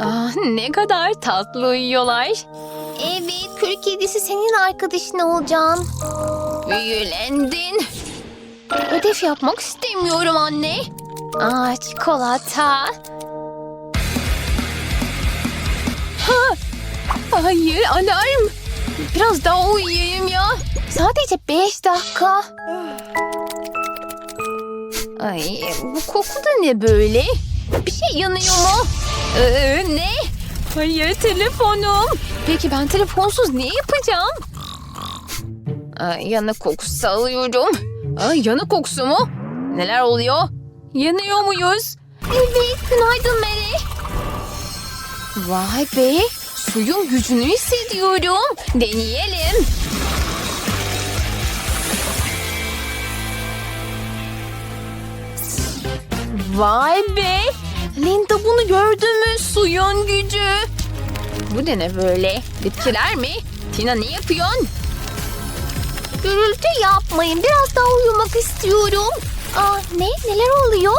Ah, ne kadar tatlı uyuyorlar. Evet, kül kedisi senin arkadaşın olacağım. Büyülendin. Ödev yapmak istemiyorum anne. Aa, çikolata. Hayır alarm. Biraz daha uyuyayım ya. Sadece beş dakika. Ay, bu koku da ne böyle? Bir şey yanıyor mu? Ee, ne? Hayır telefonum. Peki ben telefonsuz ne yapacağım? Ay, yanık kokusu alıyorum. Ay yanık kokusu mu? Neler oluyor? Yanıyor muyuz? Evet, günaydın Mary. Vay be. Suyun gücünü hissediyorum. Deneyelim. Vay be. Linda bunu gördü mü? Suyun gücü. Bu da ne böyle? Bitkiler mi? Tina ne yapıyorsun? Gürültü yapmayın. Biraz daha uyumak istiyorum. Aa, ne? Neler oluyor?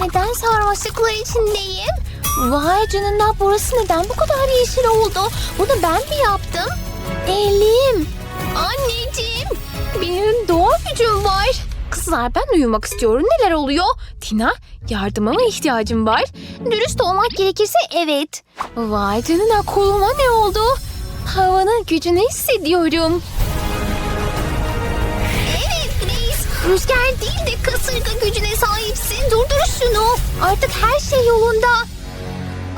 Neden sarmaşıklar içindeyim? Vay canına burası neden bu kadar yeşil oldu? Bunu ben mi yaptım? Elim. Anneciğim. Benim doğa gücüm var. Kızlar ben uyumak istiyorum. Neler oluyor? Tina yardıma mı ihtiyacım var? Dürüst olmak gerekirse evet. Vay canına koluma ne oldu? Havanın gücünü hissediyorum. Evet Grace. Rüzgar değil de kasırga gücüne sahipsin. Durdur şunu. Artık her şey yolunda.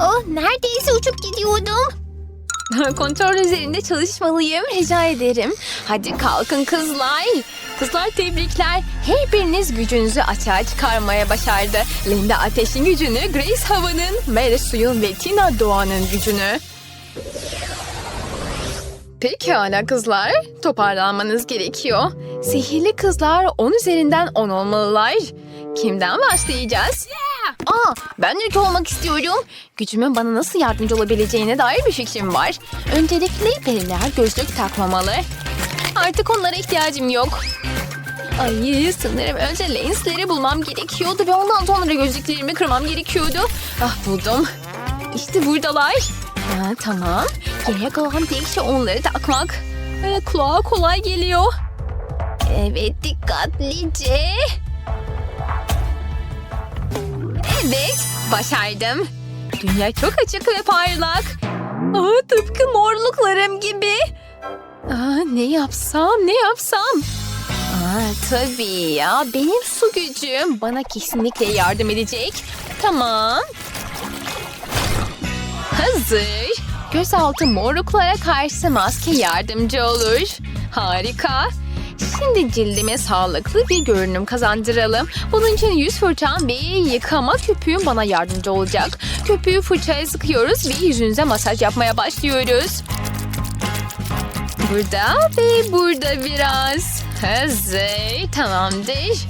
Oh, neredeyse uçup gidiyordum. Kontrol üzerinde çalışmalıyım. Rica ederim. Hadi kalkın kızlar. Kızlar tebrikler. Her biriniz gücünüzü açığa çıkarmaya başardı. Linda ateşin gücünü, Grace havanın, Mary suyun ve Tina doğanın gücünü. Pekala kızlar. Toparlanmanız gerekiyor. Sihirli kızlar 10 üzerinden 10 olmalılar. Kimden başlayacağız? Aa, ben ilk olmak istiyorum. Gücümün bana nasıl yardımcı olabileceğine dair bir fikrim var. Öncelikle periler gözlük takmamalı. Artık onlara ihtiyacım yok. Ay sanırım önce lensleri bulmam gerekiyordu ve ondan sonra gözlüklerimi kırmam gerekiyordu. Ah buldum. İşte buradalar. Ha, tamam. Geriye kalan tek şey onları takmak. Ee, kulağa kolay geliyor. Evet dikkatlice. Evet başardım. Dünya çok açık ve parlak. Aa, tıpkı morluklarım gibi. Aa, ne yapsam ne yapsam? Aa, tabii ya benim su gücüm bana kesinlikle yardım edecek. Tamam. Hazır. Gözaltı morluklara karşı maske yardımcı olur. Harika. Şimdi cildime sağlıklı bir görünüm kazandıralım. Bunun için yüz fırçam ve yıkama köpüğüm bana yardımcı olacak. Köpüğü fırçaya sıkıyoruz ve yüzünüze masaj yapmaya başlıyoruz. Burada ve burada biraz. Hazır. Tamamdır.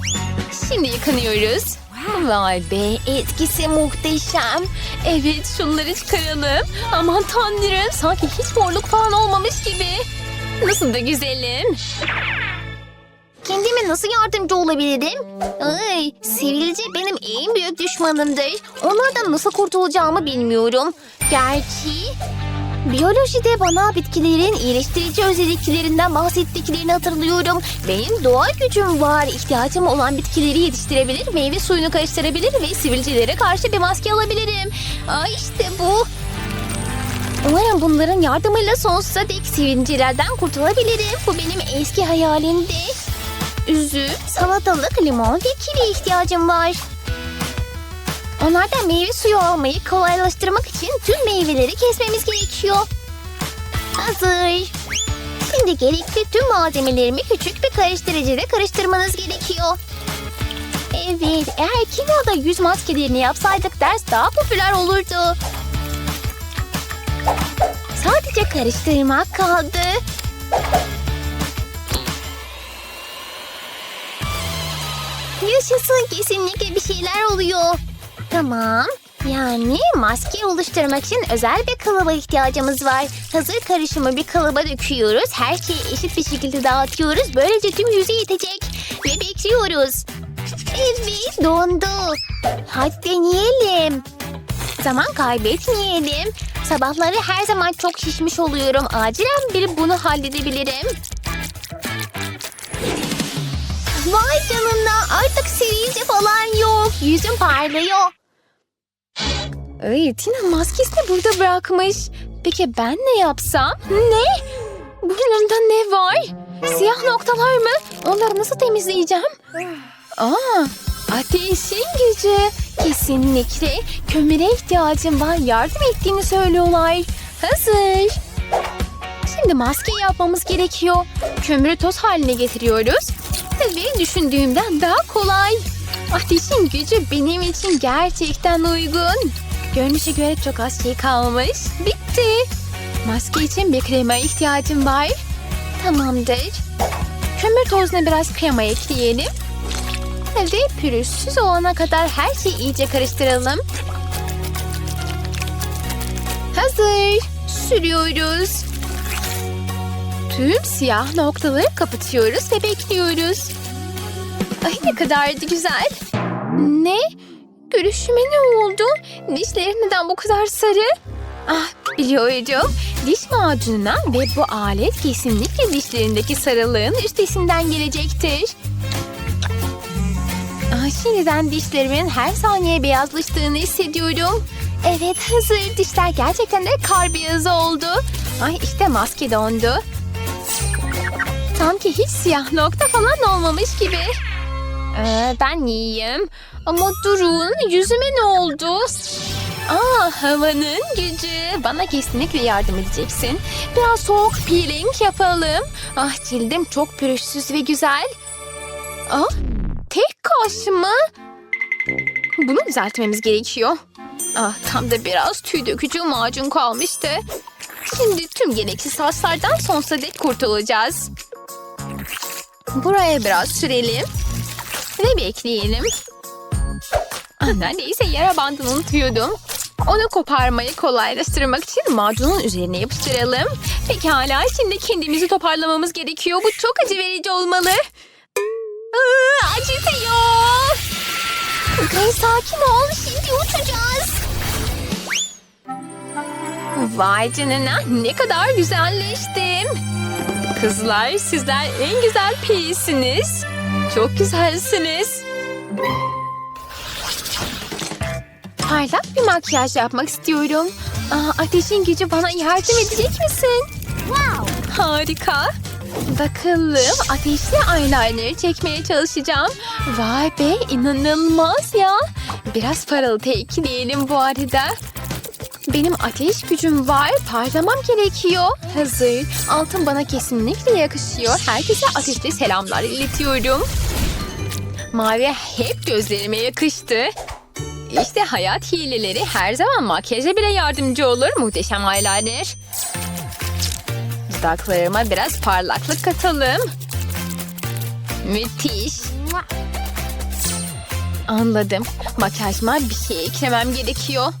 Şimdi yıkanıyoruz. Vay be etkisi muhteşem. Evet şunları çıkaralım. Aman tanrım sanki hiç morluk falan olmamış gibi. Nasıl da güzelim. Kendime nasıl yardımcı olabilirim? Ay, sivilce benim en büyük düşmanımdır. Onlardan nasıl kurtulacağımı bilmiyorum. Gerçi biyolojide bana bitkilerin iyileştirici özelliklerinden bahsettiklerini hatırlıyorum. Benim doğa gücüm var. İhtiyacım olan bitkileri yetiştirebilir, meyve suyunu karıştırabilir ve sivilcelere karşı bir maske alabilirim. Ay işte bu. Umarım bunların yardımıyla sonsuza dek sivilcelerden kurtulabilirim. Bu benim eski hayalimdi. Üzüm, salatalık, limon ve kivi ihtiyacım var. Onlardan meyve suyu almayı kolaylaştırmak için tüm meyveleri kesmemiz gerekiyor. Hazır. Şimdi gerekli tüm malzemelerimi küçük bir karıştırıcıda karıştırmanız gerekiyor. Evet, eğer kinoda yüz maskelerini yapsaydık ders daha popüler olurdu. Sadece karıştırmak kaldı. Yaşasın kesinlikle bir şeyler oluyor. Tamam. Yani maske oluşturmak için özel bir kalıba ihtiyacımız var. Hazır karışımı bir kalıba döküyoruz. Her şeyi eşit bir şekilde dağıtıyoruz. Böylece tüm yüze yetecek. Ve bekliyoruz. Evet dondu. Hadi deneyelim. Zaman kaybetmeyelim. Sabahları her zaman çok şişmiş oluyorum. Acilen bir bunu halledebilirim. Vay canına artık sivilce falan yok. Yüzüm parlıyor. Ay, Tina maskesini burada bırakmış. Peki ben ne yapsam? Ne? Burnumda ne var? Siyah noktalar mı? Onları nasıl temizleyeceğim? Aa, ateşin gücü. Kesinlikle kömüre ihtiyacım var. Yardım ettiğini söylüyorlar. Hazır. Şimdi maske yapmamız gerekiyor. Kömürü toz haline getiriyoruz. Ve düşündüğümden daha kolay. Ateşin gücü benim için gerçekten uygun. Görünüşe göre çok az şey kalmış. Bitti. Maske için bir krema ihtiyacım var. Tamamdır. Kömür tozuna biraz krema ekleyelim. Ve pürüzsüz olana kadar her şeyi iyice karıştıralım. Hazır. Sürüyoruz. Tüm siyah noktaları kapatıyoruz ve bekliyoruz. Ay ne kadar da güzel. Ne? Görüşüme ne oldu? Dişlerim neden bu kadar sarı? Ah biliyorum. Diş macununa ve bu alet kesinlikle dişlerindeki sarılığın üstesinden gelecektir. Ah, şimdiden dişlerimin her saniye beyazlaştığını hissediyorum. Evet hazır. Dişler gerçekten de kar beyazı oldu. Ay işte maske dondu. Sanki hiç siyah nokta falan olmamış gibi. Ee, ben iyiyim. Ama durun yüzüme ne oldu? Aa havanın gücü. Bana kesinlikle yardım edeceksin. Biraz soğuk peeling yapalım. Ah cildim çok pürüzsüz ve güzel. Aa tek kaş mı? Bunu düzeltmemiz gerekiyor. Ah tam da biraz tüy dökücü macun kalmıştı. Şimdi tüm gereksiz saçlardan sonsuza dek kurtulacağız. Buraya biraz sürelim. Ve bekleyelim. Ah, neredeyse yara bandını unutuyordum. Onu koparmayı kolaylaştırmak için macunun üzerine yapıştıralım. Pekala şimdi kendimizi toparlamamız gerekiyor. Bu çok acı verici olmalı. Aa, acıtıyor. Okay, sakin ol. Şimdi uçacağız. Vay canına ne kadar güzelleştim. Kızlar sizler en güzel piyesiniz. Çok güzelsiniz. Parlak bir makyaj yapmak istiyorum. Aa, ateşin gücü bana yardım edecek misin? Wow. Harika. Bakalım ateşli eyeliner çekmeye çalışacağım. Vay be inanılmaz ya. Biraz parıltı ekleyelim bu arada. Benim ateş gücüm var. Parlamam gerekiyor. Hazır. Altın bana kesinlikle yakışıyor. Herkese ateşli selamlar iletiyorum. Mavi hep gözlerime yakıştı. İşte hayat hileleri her zaman makyaja bile yardımcı olur. Muhteşem eyeliner. Dudaklarıma biraz parlaklık katalım. Müthiş. Anladım. Makyajıma bir şey eklemem gerekiyor.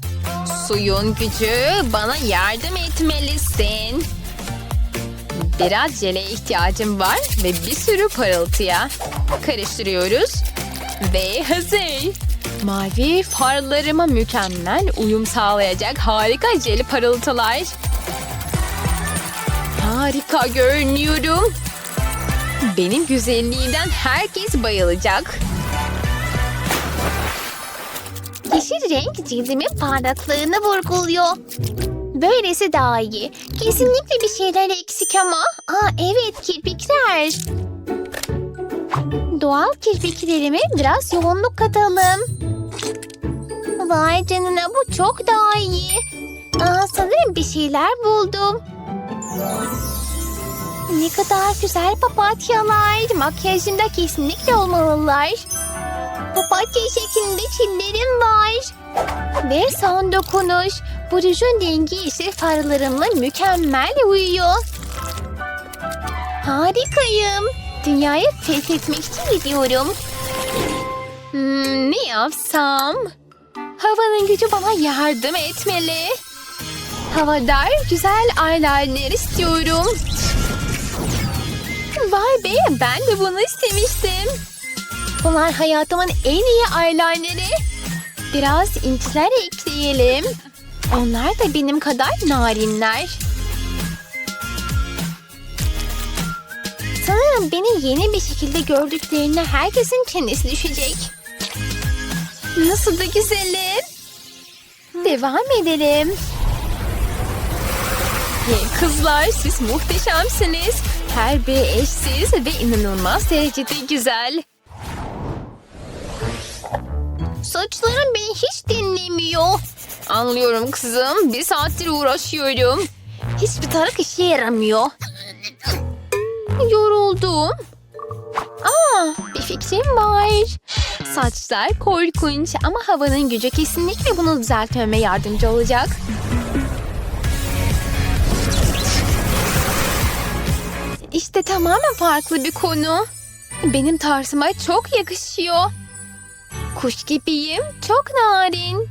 Suyun gücü bana yardım etmelisin. Biraz jele ihtiyacım var ve bir sürü parıltıya. Karıştırıyoruz. Ve hazır. Mavi farlarıma mükemmel uyum sağlayacak harika jeli parıltılar. Harika görünüyorum. Benim güzelliğimden herkes bayılacak. Yeşil renk cildimin parlaklığını vurguluyor. Böylesi daha iyi. Kesinlikle bir şeyler eksik ama. Aa evet kirpikler. Doğal kirpiklerime biraz yoğunluk katalım. Vay canına bu çok daha iyi. Aa, sanırım bir şeyler buldum. Ne kadar güzel papatyalar. Makyajımda kesinlikle olmalılar. Papatya şeklinde çillerim var. Ve son dokunuş. Bu rujun rengi yeşil farlarımla mükemmel uyuyor. Harikayım. Dünyayı fethetmek için gidiyorum. Hmm, ne yapsam? Havanın gücü bana yardım etmeli. Havadar güzel eyeliner istiyorum. Vay be ben de bunu istemiştim. Bunlar hayatımın en iyi eyeliner'i. Biraz inciler ekleyelim. Onlar da benim kadar narinler. Sanırım beni yeni bir şekilde gördüklerine herkesin çenesi düşecek. Nasıl da güzelim. Devam edelim. Hey kızlar siz muhteşemsiniz. Her biri eşsiz ve inanılmaz derecede güzel. Saçlarım beni hiç dinlemiyor. Anlıyorum kızım. Bir saattir uğraşıyorum. Hiçbir tarak işe yaramıyor. Yoruldum. Aa, bir fikrim var. Saçlar korkunç ama havanın gücü kesinlikle bunu düzeltmeme yardımcı olacak. İşte tamamen farklı bir konu. Benim tarzıma çok yakışıyor. Kuş gibiyim, çok narin.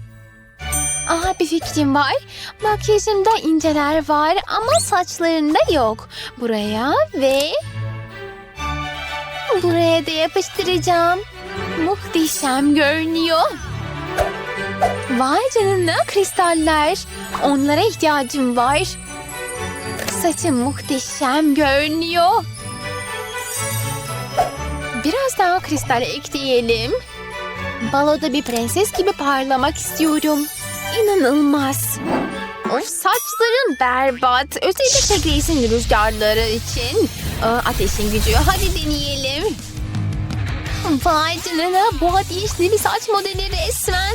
Aha bir fikrim var. Makyajımda inceler var ama saçlarında yok. Buraya ve buraya da yapıştıracağım. Muhteşem görünüyor. Vay canına kristaller. Onlara ihtiyacım var. Saçım muhteşem görünüyor. Biraz daha kristal ekleyelim. Baloda bir prenses gibi parlamak istiyorum. İnanılmaz. Of saçların berbat. Özellikle Grace'in rüzgarları için. Aa, ateşin gücü. Hadi deneyelim. Vay canına bu ateşli bir saç modeli resmen.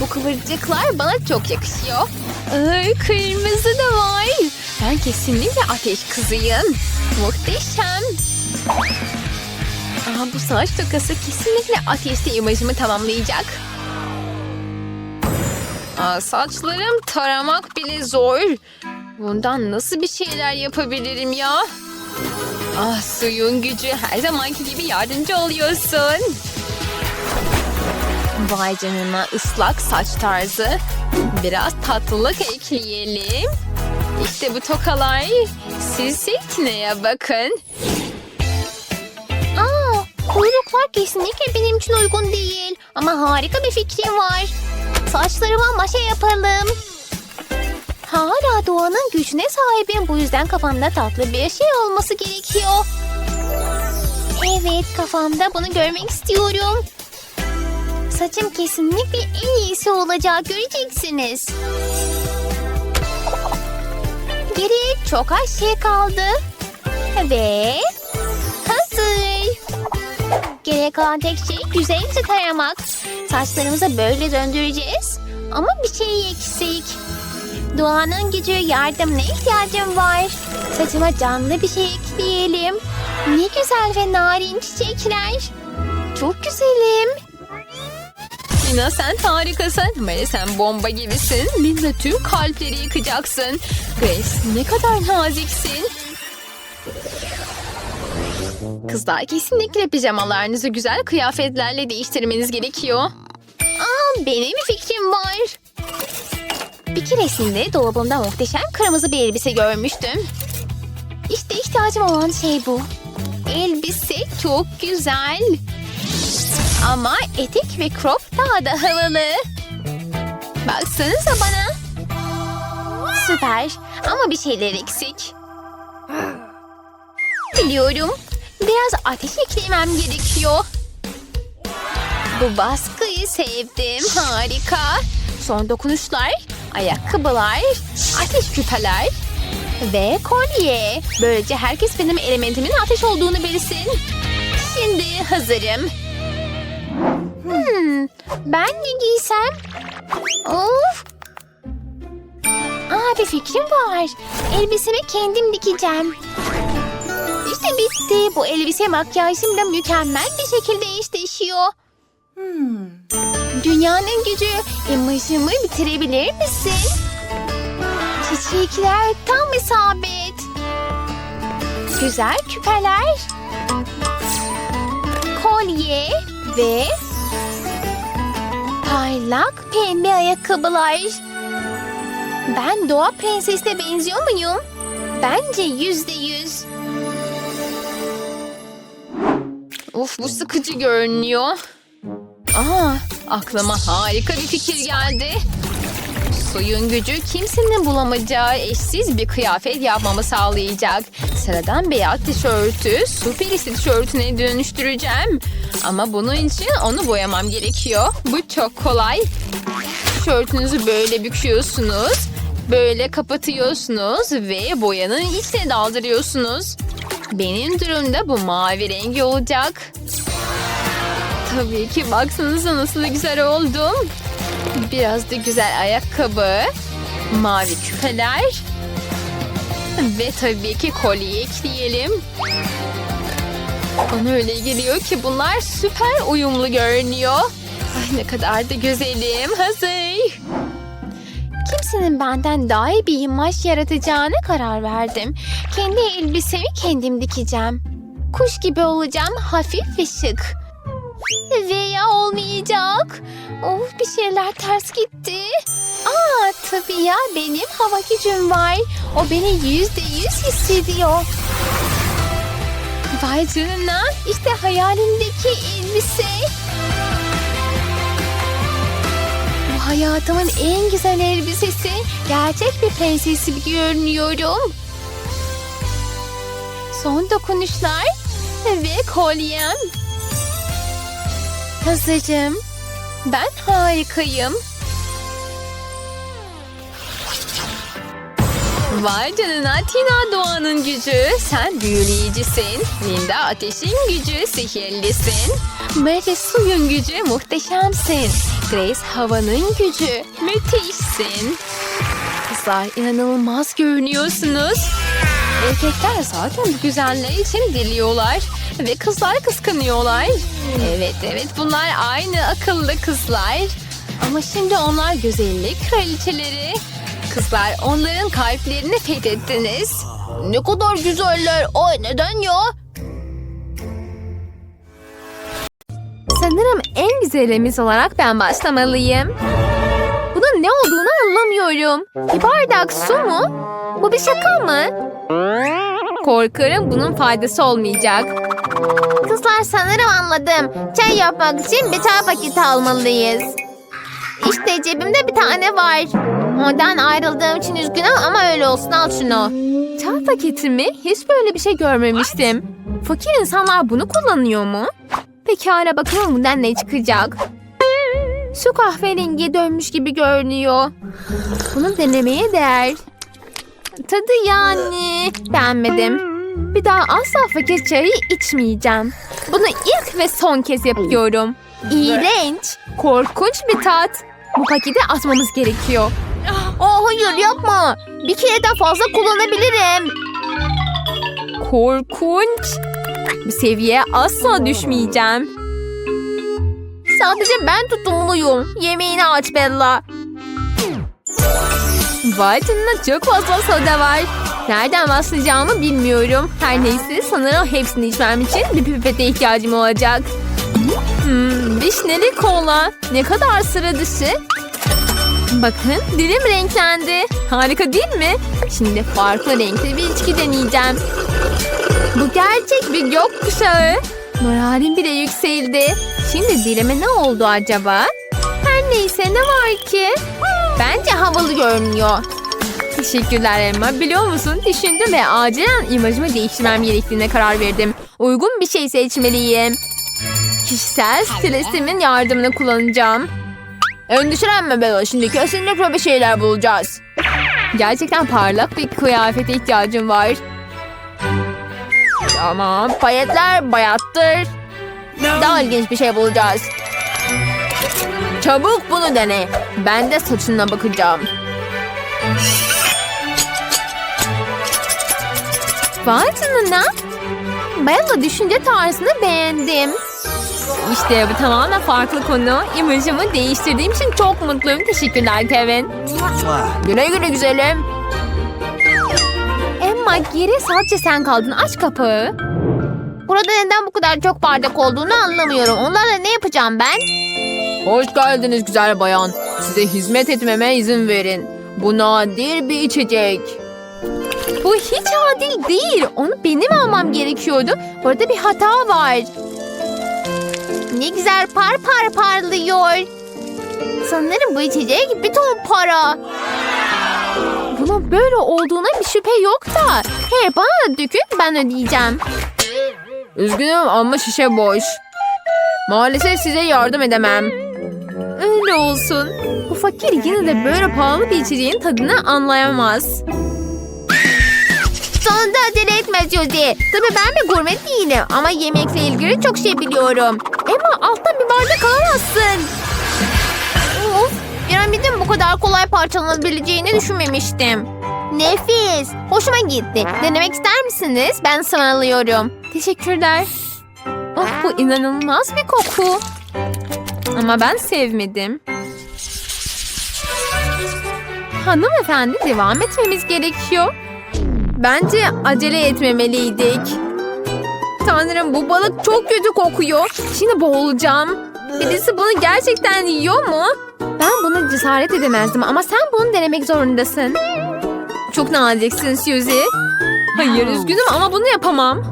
Bu kıvırcıklar bana çok yakışıyor. Ay, kırmızı da var. Ben kesinlikle ateş kızıyım. Muhteşem. Aa, bu saç tokası kesinlikle ateşli imajımı tamamlayacak. Aa, saçlarım taramak bile zor. Bundan nasıl bir şeyler yapabilirim ya? Ah suyun gücü her zamanki gibi yardımcı oluyorsun. Vay canına ıslak saç tarzı. Biraz tatlılık ekleyelim. İşte bu tokalar. Siz silkineye bakın. Kuyruklar kesinlikle benim için uygun değil. Ama harika bir fikrim var. Saçlarıma maşa yapalım. Hala doğanın gücüne sahibim. Bu yüzden kafamda tatlı bir şey olması gerekiyor. Evet kafamda bunu görmek istiyorum. Saçım kesinlikle en iyisi olacak göreceksiniz. Geriye çok az şey kaldı. Ve hazır. Geriye kalan tek şey güzelce taramak. Saçlarımızı böyle döndüreceğiz. Ama bir şey eksik. Doğanın gücü yardımına ihtiyacım var. Saçıma canlı bir şey ekleyelim. Ne güzel ve narin çiçekler. Çok güzelim. Tina sen harikasın. Mary sen bomba gibisin. Linda tüm kalpleri yıkacaksın. Grace ne kadar naziksin. Kızlar kesinlikle pijamalarınızı güzel kıyafetlerle değiştirmeniz gerekiyor. Aa, benim fikrim var. Bir keresinde dolabımda muhteşem kırmızı bir elbise görmüştüm. İşte ihtiyacım olan şey bu. Elbise çok güzel. Ama etek ve crop daha da havalı. Baksanıza bana. Süper ama bir şeyler eksik. Biliyorum. Biraz ateş eklemem gerekiyor. Bu baskıyı sevdim. Harika. Son dokunuşlar, ayakkabılar, ateş küpeler ve kolye. Böylece herkes benim elementimin ateş olduğunu bilsin. Şimdi hazırım. Hmm, ben ne giysem? Of. Aa, bir fikrim var. Elbisemi kendim dikeceğim. Bitti. Bu elbise makyajımla mükemmel bir şekilde eşleşiyor. Dünyanın gücü. İmajımı bitirebilir misin? Çiçekler tam isabet. Güzel küpeler. Kolye ve parlak pembe ayakkabılar. Ben doğa prensesine benziyor muyum? Bence yüzde yüz. Of bu sıkıcı görünüyor. Aa, aklıma harika bir fikir geldi. Suyun gücü kimsenin bulamayacağı eşsiz bir kıyafet yapmamı sağlayacak. Sıradan beyaz tişörtü su perisi tişörtüne dönüştüreceğim. Ama bunun için onu boyamam gerekiyor. Bu çok kolay. Tişörtünüzü böyle büküyorsunuz. Böyle kapatıyorsunuz ve boyanın içine daldırıyorsunuz. Benim durumda bu mavi rengi olacak. Tabii ki baksanıza nasıl güzel oldum. Biraz da güzel ayakkabı. Mavi küpeler. Ve tabii ki kolye ekleyelim. Bana öyle geliyor ki bunlar süper uyumlu görünüyor. Ay ne kadar da güzelim. Hazır. Kimsenin benden daha iyi bir imaj yaratacağına karar verdim. Kendi elbisemi kendim dikeceğim. Kuş gibi olacağım hafif ve şık. Veya olmayacak. Of bir şeyler ters gitti. Aa tabii ya benim hava gücüm var. O beni yüzde yüz hissediyor. Vay canına işte hayalimdeki elbise. Hayatımın en güzel elbisesi. Gerçek bir prenses gibi görünüyorum. Son dokunuşlar ve kolyem. Hazırım. Ben harikayım. Vay canına Tina Doğan'ın gücü. Sen büyüleyicisin. Linda Ateş'in gücü. Sihirlisin. Mary suyun gücü. Muhteşemsin. Grace havanın gücü. Müthişsin. Kızlar inanılmaz görünüyorsunuz. Erkekler zaten bu güzelliği için diliyorlar. Ve kızlar kıskanıyorlar. Evet evet bunlar aynı akıllı kızlar. Ama şimdi onlar güzellik kraliçeleri. Kızlar onların kalplerini fethettiniz. Ne kadar güzeller. Ay neden ya? Sanırım en güzelimiz olarak ben başlamalıyım. Bunun ne olduğunu anlamıyorum. Bir bardak su mu? Bu bir şaka mı? Korkarım bunun faydası olmayacak. Kızlar sanırım anladım. Çay yapmak için bir çay paketi almalıyız. İşte cebimde bir tane var. Ondan ayrıldığım için üzgünüm ama öyle olsun al şunu. Çay paketi mi? Hiç böyle bir şey görmemiştim. Fakir insanlar bunu kullanıyor mu? Pekala bakalım bundan ne çıkacak. Şu kahverengiye dönmüş gibi görünüyor. Bunu denemeye değer. Tadı yani beğenmedim. Bir daha asla fakir çayı içmeyeceğim. Bunu ilk ve son kez yapıyorum. İğrenç, korkunç bir tat. Bu paketi atmamız gerekiyor. Aa, hayır yapma. Bir kereden fazla kullanabilirim. Korkunç. Bu seviyeye asla düşmeyeceğim. Sadece ben tutumluyum. Yemeğini aç Bella. Vay canına çok fazla soda var. Nereden başlayacağımı bilmiyorum. Her neyse sanırım hepsini içmem için bir pipete ihtiyacım olacak. Hmm, vişneli kola. Ne kadar sıra dışı. Bakın dilim renklendi. Harika değil mi? Şimdi farklı renkli bir içki deneyeceğim. Bu gerçek bir gökkuşağı. Moralim bile yükseldi. Şimdi dilime ne oldu acaba? Her neyse ne var ki? Bence havalı görünüyor. Teşekkürler Emma. Biliyor musun düşündüm ve acilen imajımı değiştirmem gerektiğine karar verdim. Uygun bir şey seçmeliyim. Kişisel stilistimin yardımını kullanacağım. Endişelenme Bella. Şimdi kesinlikle bir şeyler bulacağız. Gerçekten parlak bir kıyafete ihtiyacım var. Tamam. Payetler bayattır. Daha ilginç bir şey bulacağız. Çabuk bunu dene. Ben de saçına bakacağım. Vay canına. Bella düşünce tarzını beğendim. İşte bu tamamen farklı konu. İmajımı değiştirdiğim için çok mutluyum. Teşekkürler Kevin. Güle güle güzelim. Emma geri sadece sen kaldın. Aç kapağı. Burada neden bu kadar çok bardak olduğunu anlamıyorum. Onlarla ne yapacağım ben? Hoş geldiniz güzel bayan. Size hizmet etmeme izin verin. Bu nadir bir içecek. Bu hiç adil değil. Onu benim almam gerekiyordu. Burada bir hata var. Ne güzel par par parlıyor. Sanırım bu içecek bir ton para. Bunun böyle olduğuna bir şüphe yok da. Hey bana dökün ben ödeyeceğim. Üzgünüm ama şişe boş. Maalesef size yardım edemem. Öyle olsun. Bu fakir yine de böyle pahalı bir içeceğin tadını anlayamaz. Sonunda acele etme Josie. Tabii ben bir gurme değilim ama yemekle ilgili çok şey biliyorum. Emma alttan bir bardak alamazsın. Of, piramidin bu kadar kolay parçalanabileceğini düşünmemiştim. Nefis. Hoşuma gitti. Denemek ister misiniz? Ben ısmarlıyorum. Teşekkürler. Oh bu inanılmaz bir koku. Ama ben sevmedim. Hanımefendi devam etmemiz gerekiyor. Bence acele etmemeliydik. Tanrım bu balık çok kötü kokuyor. Şimdi boğulacağım. Birisi bunu gerçekten yiyor mu? Ben buna cesaret edemezdim ama sen bunu denemek zorundasın. Çok naziksin Suzy. Hayır üzgünüm ama bunu yapamam.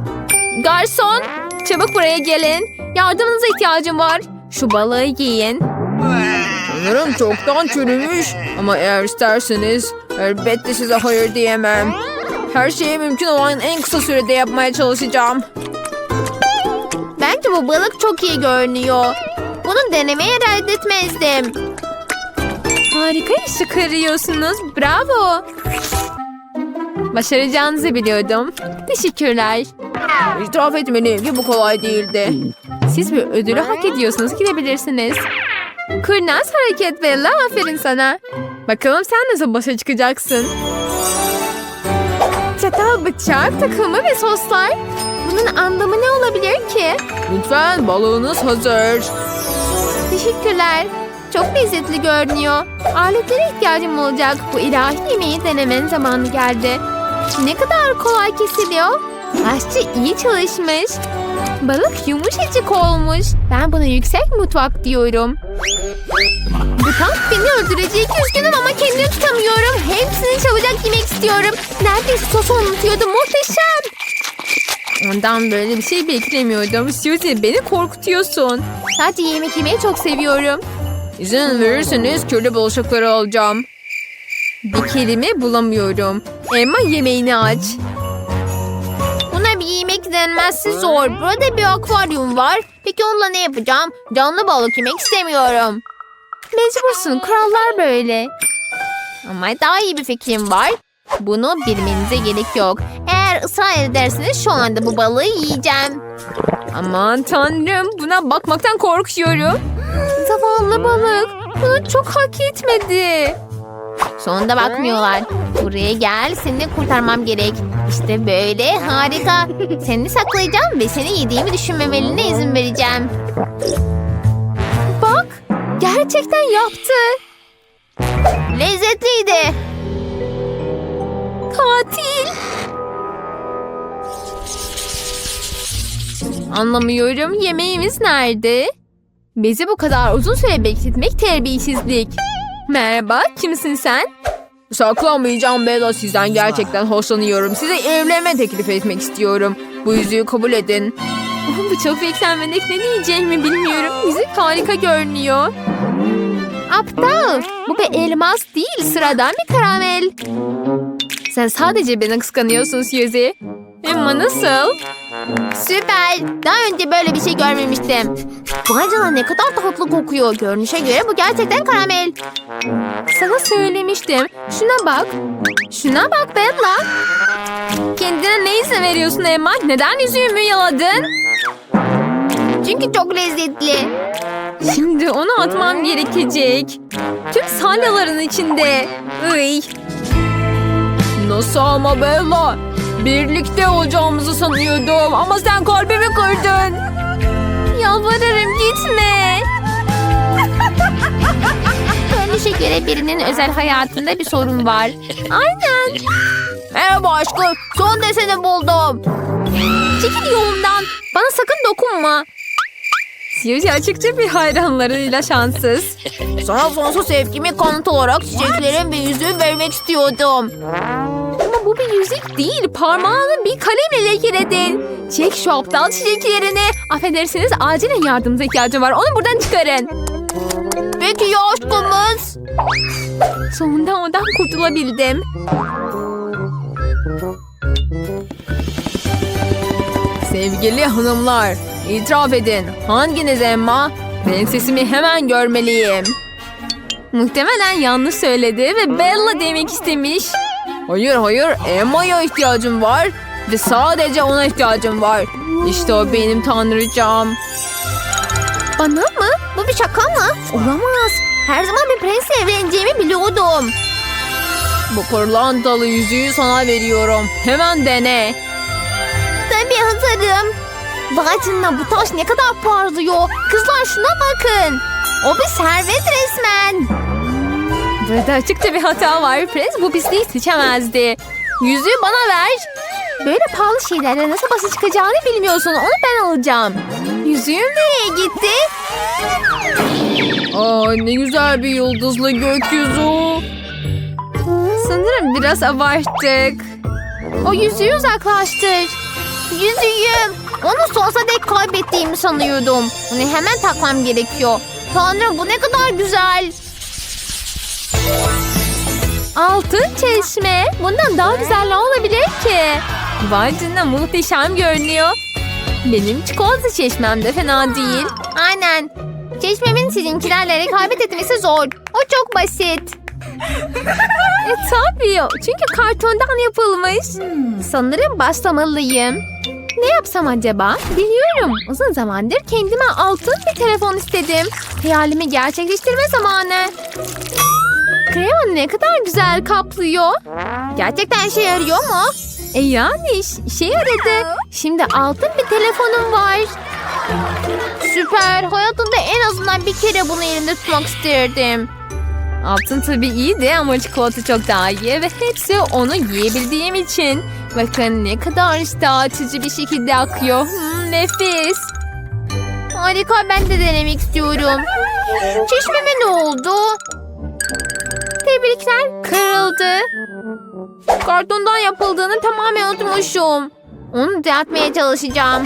Garson, çabuk buraya gelin. Yardımınıza ihtiyacım var. Şu balığı yiyin. Sanırım çoktan çürümüş. Ama eğer isterseniz elbette size hayır diyemem. Her şeyi mümkün olan en kısa sürede yapmaya çalışacağım. Bence bu balık çok iyi görünüyor. Bunu denemeye reddetmezdim. Harika iş çıkarıyorsunuz. Bravo. Başaracağınızı biliyordum. Teşekkürler. İtiraf etmeliyim ki bu kolay değildi. Siz bir ödülü hak ediyorsunuz. Gidebilirsiniz. Kurnaz hareket Bella. Aferin sana. Bakalım sen nasıl başa çıkacaksın. Çatal, bıçak, takımı ve soslar. Bunun anlamı ne olabilir ki? Lütfen balığınız hazır. Teşekkürler. Çok lezzetli görünüyor. Aletlere ihtiyacım olacak. Bu ilahi yemeği denemen zamanı geldi. Ne kadar kolay kesiliyor. Aşçı iyi çalışmış. Balık yumuşacık olmuş. Ben buna yüksek mutfak diyorum. Bu tam beni öldürecek. Üzgünüm ama kendimi tutamıyorum. Hepsini çabucak yemek istiyorum. Neredeyse sosu unutuyordum. Muhteşem. Ondan böyle bir şey beklemiyordum. Suzy beni korkutuyorsun. Sadece yemek yemeyi çok seviyorum. İzin verirseniz kirli bulaşıkları alacağım. Bir kelime bulamıyorum. Emma yemeğini aç. Yemek denmezse zor. Burada bir akvaryum var. Peki onunla ne yapacağım? Canlı balık yemek istemiyorum. Mecbursun kurallar böyle. Ama daha iyi bir fikrim var. Bunu bilmenize gerek yok. Eğer ısrar ederseniz şu anda bu balığı yiyeceğim. Aman tanrım buna bakmaktan korkuyorum. Zavallı balık bunu çok hak etmedi. Sonunda bakmıyorlar. Buraya gel seni kurtarmam gerek. İşte böyle harika. Seni saklayacağım ve seni yediğimi düşünmemeline izin vereceğim. Bak gerçekten yaptı. Lezzetliydi. Katil. Anlamıyorum yemeğimiz nerede? Bizi bu kadar uzun süre bekletmek terbiyesizlik. Merhaba kimsin sen? Saklamayacağım Bella sizden gerçekten hoşlanıyorum. Size evlenme teklif etmek istiyorum. Bu yüzüğü kabul edin. Bu çok beklenmedik ne diyeceğimi bilmiyorum. Yüzük harika görünüyor. Aptal. Bu bir elmas değil sıradan bir karamel. Sen sadece beni kıskanıyorsun Suzy. Emma nasıl? Süper. Daha önce böyle bir şey görmemiştim. Vay canına ne kadar tatlı kokuyor. Görünüşe göre bu gerçekten karamel. Sana söylemiştim. Şuna bak. Şuna bak Bella. Kendine ne izin veriyorsun Emma? Neden yüzüğümü yaladın? Çünkü çok lezzetli. Şimdi onu atmam gerekecek. Tüm salyaların içinde. Iy. Nasıl ama Bella? Birlikte olacağımızı sanıyordum ama sen kalbimi kırdın. Yalvarırım gitme. Görünüşe göre birinin özel hayatında bir sorun var. Aynen. Merhaba aşkım. Son deseni buldum. Çekil yolumdan. Bana sakın dokunma. Suzy açıkça bir hayranlarıyla şanssız. Sana sonsuz sevgimi kanıt olarak çiçeklerin bir yüzüğü vermek istiyordum. Bu bir yüzük değil. Parmağını bir kalemle lekeledin. Çek şu aptal çiçeklerini. Affedersiniz acilen yardımınıza ihtiyacım var. Onu buradan çıkarın. Peki ya aşkımız? Sonunda ondan kurtulabildim. Sevgili hanımlar, itiraf edin. Hanginiz Emma? Prensesimi hemen görmeliyim. Muhtemelen yanlış söyledi ve Bella demek istemiş. Hayır hayır Emma'ya ihtiyacım var. Ve sadece ona ihtiyacım var. İşte o benim tanrıcam. Bana mı? Bu bir şaka mı? Olamaz. Her zaman bir prensle evleneceğimi biliyordum. Bu pırlantalı yüzüğü sana veriyorum. Hemen dene. Tabii hazırım. Vay canına bu taş ne kadar parlıyor. Kızlar şuna bakın. O bir servet resmen. Burada açıkça bir hata var. Prens bu pisliği seçemezdi. Yüzüğü bana ver. Böyle pahalı şeylerle nasıl başa çıkacağını bilmiyorsun. Onu ben alacağım. Yüzüğüm nereye gitti? Aa ne güzel bir yıldızlı gökyüzü. Sanırım biraz abarttık. O yüzüğü uzaklaştır. Yüzüğüm. Onu sonsuza dek kaybettiğimi sanıyordum. Onu hemen takmam gerekiyor. Tanrım bu ne kadar güzel. Altın çeşme. Bundan daha güzel ne olabilir ki? Vay canına muhteşem görünüyor. Benim çikolata çeşmem de fena değil. Aynen. Çeşmemin sizinkilerle rekabet etmesi zor. O çok basit. E tabii çünkü kartondan yapılmış. Sanırım başlamalıyım. Ne yapsam acaba? Biliyorum. Uzun zamandır kendime altın bir telefon istedim. Hayalimi gerçekleştirme zamanı. Krema ne kadar güzel kaplıyor. Gerçekten işe yarıyor mu? E yani iş, işe yaradı. Şimdi altın bir telefonum var. Süper. Hayatımda en azından bir kere bunu elimde tutmak isterdim. Altın tabii iyiydi ama çikolata çok daha iyi ve hepsi onu yiyebildiğim için. Bakın ne kadar açıcı bir şekilde akıyor. Hmm, nefis. Harika ben de denemek istiyorum. Çeşmeme ne oldu? Tebrikler kırıldı. Kartondan yapıldığını tamamen unutmuşum. Onu düzeltmeye çalışacağım.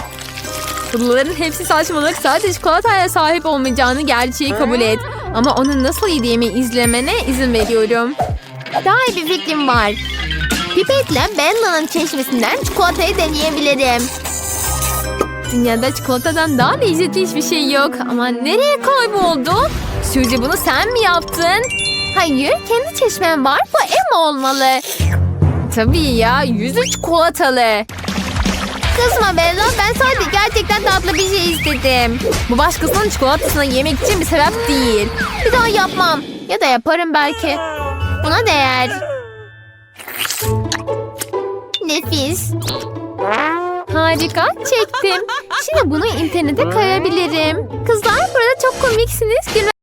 Bunların hepsi saçmalık. Sadece çikolataya sahip olmayacağını gerçeği kabul et. Ama onu nasıl yediğimi izlemene izin veriyorum. Daha iyi bir fikrim var. Pipetle Bella'nın çeşmesinden çikolatayı deneyebilirim. Dünyada çikolatadan daha lezzetli hiçbir şey yok. Ama nereye kayboldu? Suzy bunu sen mi yaptın? Hayır kendi çeşmem var. Bu Emma olmalı. Tabii ya yüzü çikolatalı. Kızma Bella ben sadece gerçekten tatlı bir şey istedim. Bu başkasının çikolatasını yemek için bir sebep değil. Bir daha yapmam. Ya da yaparım belki. Buna değer. Nefis. Harika çektim. Şimdi bunu internete koyabilirim. Kızlar burada çok komiksiniz.